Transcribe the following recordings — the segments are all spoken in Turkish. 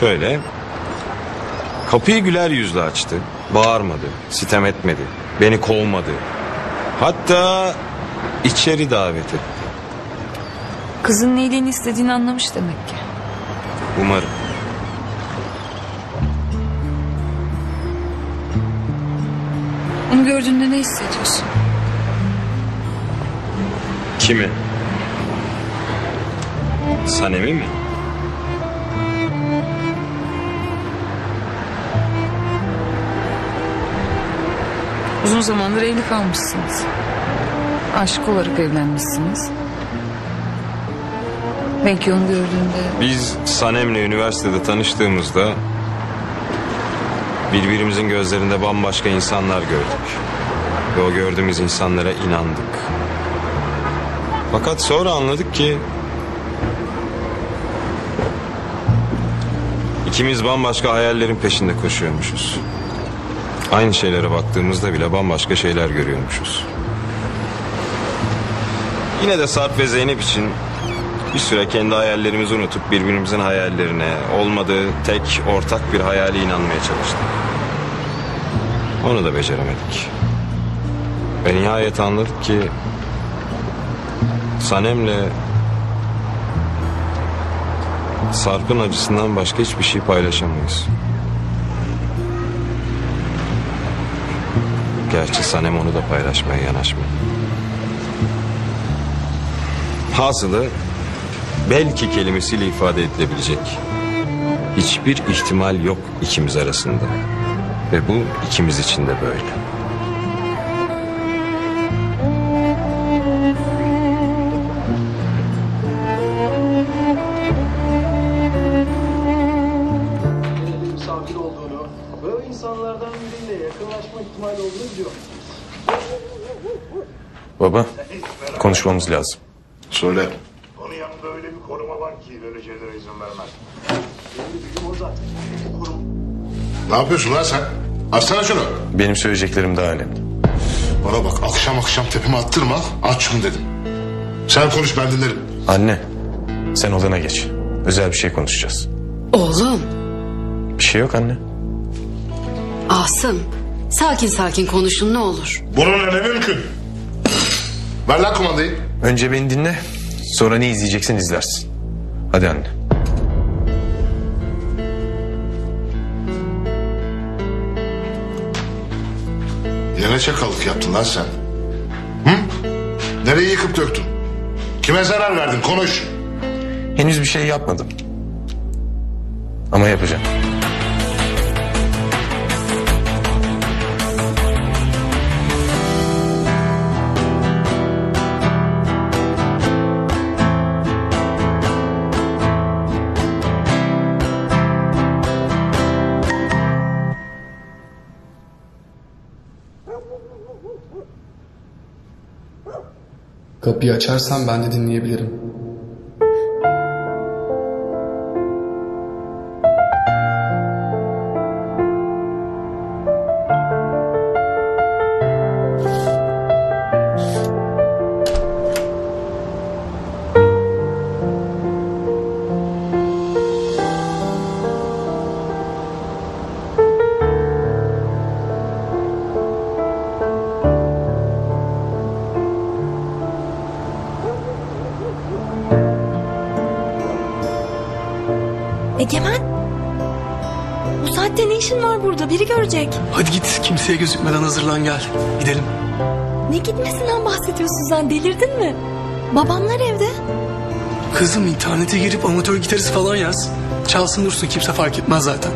Şöyle. Kapıyı güler yüzle açtı. Bağırmadı, sitem etmedi. Beni kovmadı. Hatta içeri davet etti. Kızın iyiliğini istediğini anlamış demek ki. Umarım. Onu gördüğünde ne hissediyorsun? Kimi? Sanem'i mi? Uzun zamandır evli kalmışsınız. Aşık olarak evlenmişsiniz. Belki onu gördüğünde Biz Sanem'le üniversitede tanıştığımızda birbirimizin gözlerinde bambaşka insanlar gördük. Ve o gördüğümüz insanlara inandık. Fakat sonra anladık ki ikimiz bambaşka hayallerin peşinde koşuyormuşuz. Aynı şeylere baktığımızda bile bambaşka şeyler görüyormuşuz. Yine de Sarp ve Zeynep için bir süre kendi hayallerimizi unutup birbirimizin hayallerine, olmadığı tek ortak bir hayale inanmaya çalıştık. Onu da beceremedik. Ve nihayet anladık ki Sanem'le Sarp'ın acısından başka hiçbir şey paylaşamayız. Gerçi Sanem onu da paylaşmaya yanaşmıyor. Hasılı belki kelimesiyle ifade edilebilecek hiçbir ihtimal yok ikimiz arasında. Ve bu ikimiz için de böyle. Baba, konuşmamız lazım. Söyle. Onun yanında öyle bir koruma var ki böyle şeylere izin vermez. O zaten kurum. Ne yapıyorsun lan sen? Açsana şunu. Benim söyleyeceklerim daha önemli. Bana bak akşam akşam tepeme attırma. Aç şunu dedim. Sen konuş ben dinlerim. Anne, sen odana geç. Özel bir şey konuşacağız. Oğlum, Bir şey yok anne. Asım. Sakin sakin konuşun ne olur. Bununla ne mümkün? Ver lan kumandayı. Önce beni dinle, sonra ne izleyeceksin izlersin. Hadi anne. Yine ne çakallık yaptın lan sen? Hı? Nereyi yıkıp döktün? Kime zarar verdin? Konuş. Henüz bir şey yapmadım. Ama yapacağım. Kapıyı açarsan ben de dinleyebilirim. Egemen. Bu saatte ne işin var burada? Biri görecek. Hadi git kimseye gözükmeden hazırlan gel. Gidelim. Ne gitmesinden bahsediyorsun sen? Delirdin mi? Babamlar evde. Kızım internete girip amatör gitarist falan yaz. Çalsın dursun kimse fark etmez zaten.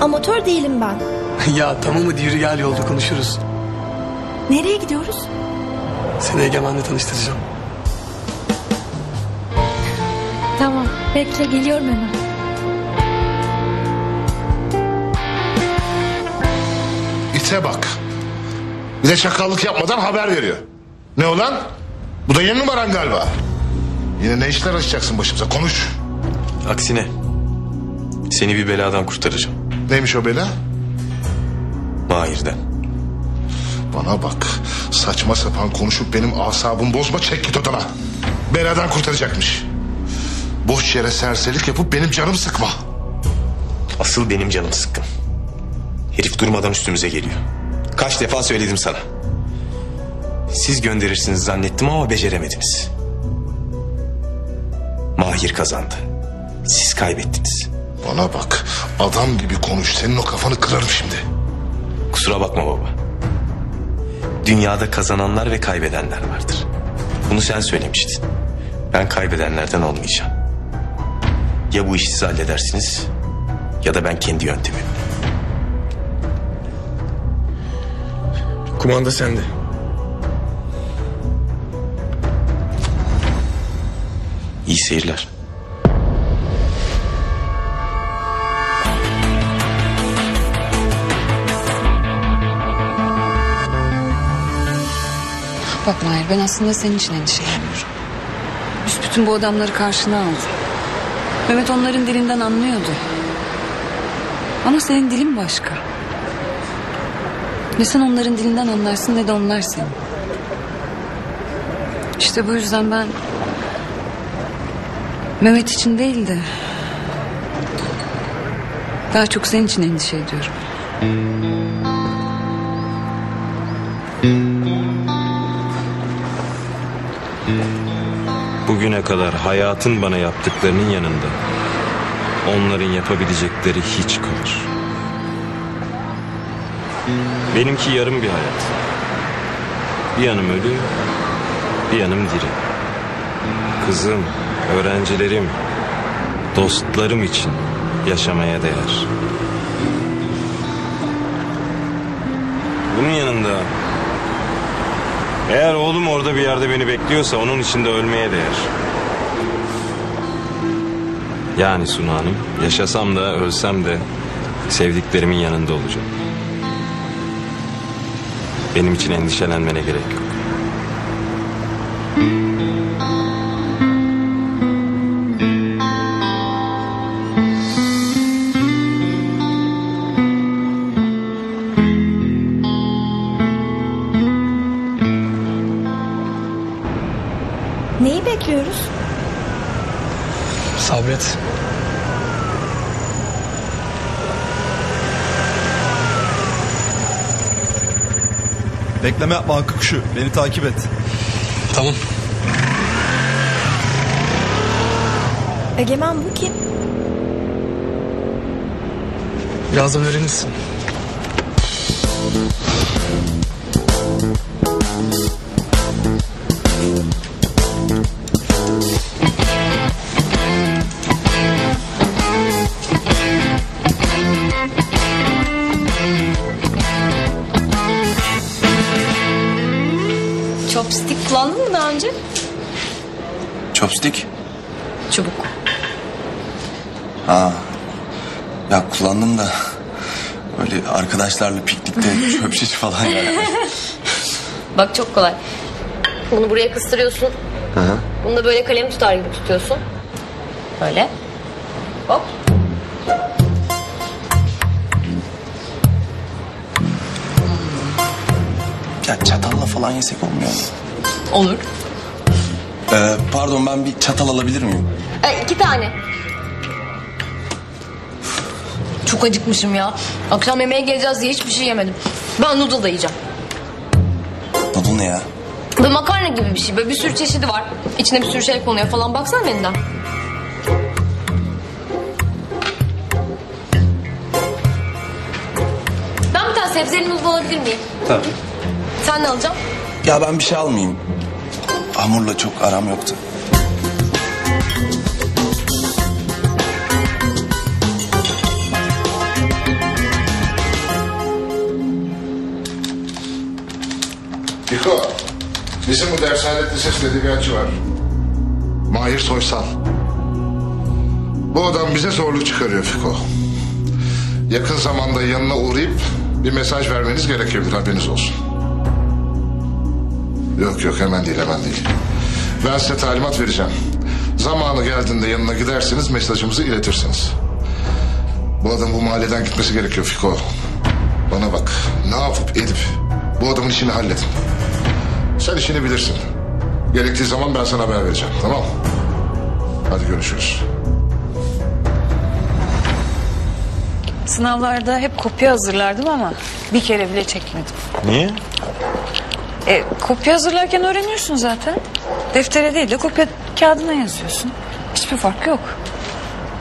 Amatör değilim ben. ya tamam hadi yürü gel yolda konuşuruz. Nereye gidiyoruz? Seni Egemen'le tanıştıracağım. Tamam. Bekle geliyorum hemen. İte bak. Bir de çakallık yapmadan haber veriyor. Ne olan? Bu da yeni numaran galiba. Yine ne işler açacaksın başımıza? Konuş. Aksine, seni bir beladan kurtaracağım. Neymiş o bela? Mahir'den. Bana bak. Saçma sapan konuşup benim asabımı bozma çek git odana. Beladan kurtaracakmış. Boş yere serserilik yapıp benim canımı sıkma. Asıl benim canım sıkkın. Herif durmadan üstümüze geliyor. Kaç defa söyledim sana. Siz gönderirsiniz zannettim ama beceremediniz. Mahir kazandı. Siz kaybettiniz. Bana bak adam gibi konuş senin o kafanı kırarım şimdi. Kusura bakma baba. Dünyada kazananlar ve kaybedenler vardır. Bunu sen söylemiştin. Ben kaybedenlerden olmayacağım. Ya bu işi siz halledersiniz ya da ben kendi yöntemimle. Kumanda sende. İyi seyirler. Bak Mahir ben aslında senin için endişeleniyorum. Büsbütün bu adamları karşına aldı. Mehmet onların dilinden anlıyordu. Ama senin dilin başka. Ne sen onların dilinden anlarsın ne de onlar senin. İşte bu yüzden ben... Mehmet için değil de... Daha çok senin için endişe ediyorum. Bugüne kadar hayatın bana yaptıklarının yanında onların yapabilecekleri hiç kalır. Benimki yarım bir hayat. Bir yanım ölü, bir yanım diri. Kızım, öğrencilerim, dostlarım için yaşamaya değer. Bunun yanında eğer oğlum orada bir yerde beni bekliyorsa onun için de ölmeye değer. Yani Suna Hanım, yaşasam da ölsem de sevdiklerimin yanında olacağım. Benim için endişelenmene gerek yok. Bekleme yapma Hakkı Kuşu. Beni takip et. Tamam. Egemen bu kim? Birazdan öğrenirsin. Kullandın mı daha önce? Chopstick? Çubuk. Ha. Ya kullandım da öyle arkadaşlarla piknikte çöp şiş falan yani. Bak çok kolay. Bunu buraya kıstırıyorsun. Bunu da böyle kalem tutar gibi tutuyorsun. Böyle. Hop. Ya çatalla falan yesek olmuyor mu? Olur. Ee, pardon ben bir çatal alabilir miyim? E, iki tane. Çok acıkmışım ya. Akşam yemeğe geleceğiz diye hiçbir şey yemedim. Ben noodle da yiyeceğim. Noodle ne ya? Böyle makarna gibi bir şey. Böyle bir sürü çeşidi var. İçine bir sürü şey konuyor falan. Baksana menüden. Ben bir tane sebzeli noodle alabilir miyim? Tabii. Sen ne alacaksın? Ya ben bir şey almayayım. Hamurla çok aram yoktu. Fiko, bizim bu dershanede lisesinde edebiyatçı var. Mahir Soysal. Bu adam bize zorluk çıkarıyor Fiko. Yakın zamanda yanına uğrayıp bir mesaj vermeniz gerekebilir haberiniz olsun. Yok yok hemen değil hemen değil. Ben size talimat vereceğim. Zamanı geldiğinde yanına giderseniz mesajımızı iletirsiniz. Bu adam bu mahalleden gitmesi gerekiyor Fiko. Bana bak ne yapıp edip bu adamın işini halledin. Sen işini bilirsin. Gerektiği zaman ben sana haber vereceğim tamam mı? Hadi görüşürüz. Sınavlarda hep kopya hazırlardım ama bir kere bile çekmedim. Niye? E, kopya hazırlarken öğreniyorsun zaten. Deftere değil de kopya kağıdına yazıyorsun. Hiçbir fark yok.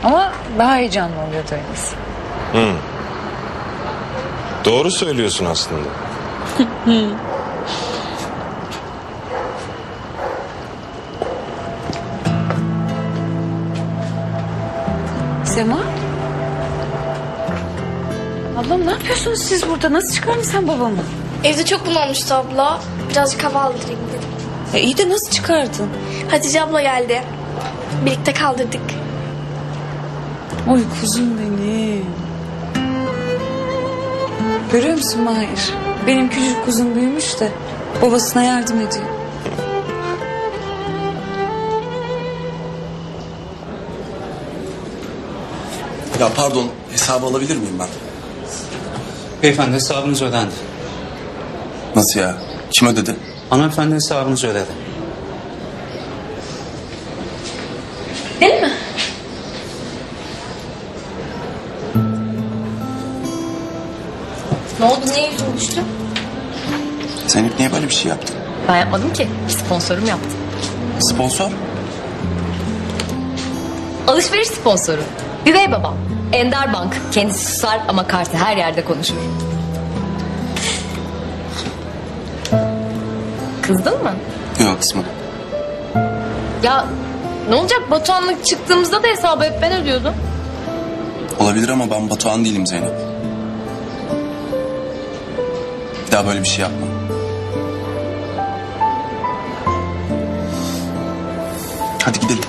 Ama daha heyecanlı oluyordu öylesi. Doğru söylüyorsun aslında. Sema? Ablam ne yapıyorsunuz siz burada? Nasıl çıkardın sen babamı? Evde çok bunalmıştı abla. Birazcık hava aldırayım dedim. E, iyi de nasıl çıkardın? Hatice abla geldi. Birlikte kaldırdık. Oy kuzum benim. Görüyor musun Mahir? Benim küçük kuzum büyümüş de babasına yardım ediyor. Ya pardon hesabı alabilir miyim ben? Beyefendi hesabınız ödendi. Nasıl ya? Kim ödedi? Hanımefendi hesabınızı ödedi. Değil mi? Ne oldu niye yüzün düştü? Zeynep niye böyle bir şey yaptın? Ben yapmadım ki. Sponsorum yaptı. Sponsor? Alışveriş sponsoru. Üvey babam. Ender Bank. Kendisi susar ama kartı her yerde konuşur. Kızdın mı? Yok kısmen. Ya ne olacak Batuhan'la çıktığımızda da hesabı hep ben ödüyordum. Olabilir ama ben Batuhan değilim Zeynep. Bir daha böyle bir şey yapma. Hadi gidelim.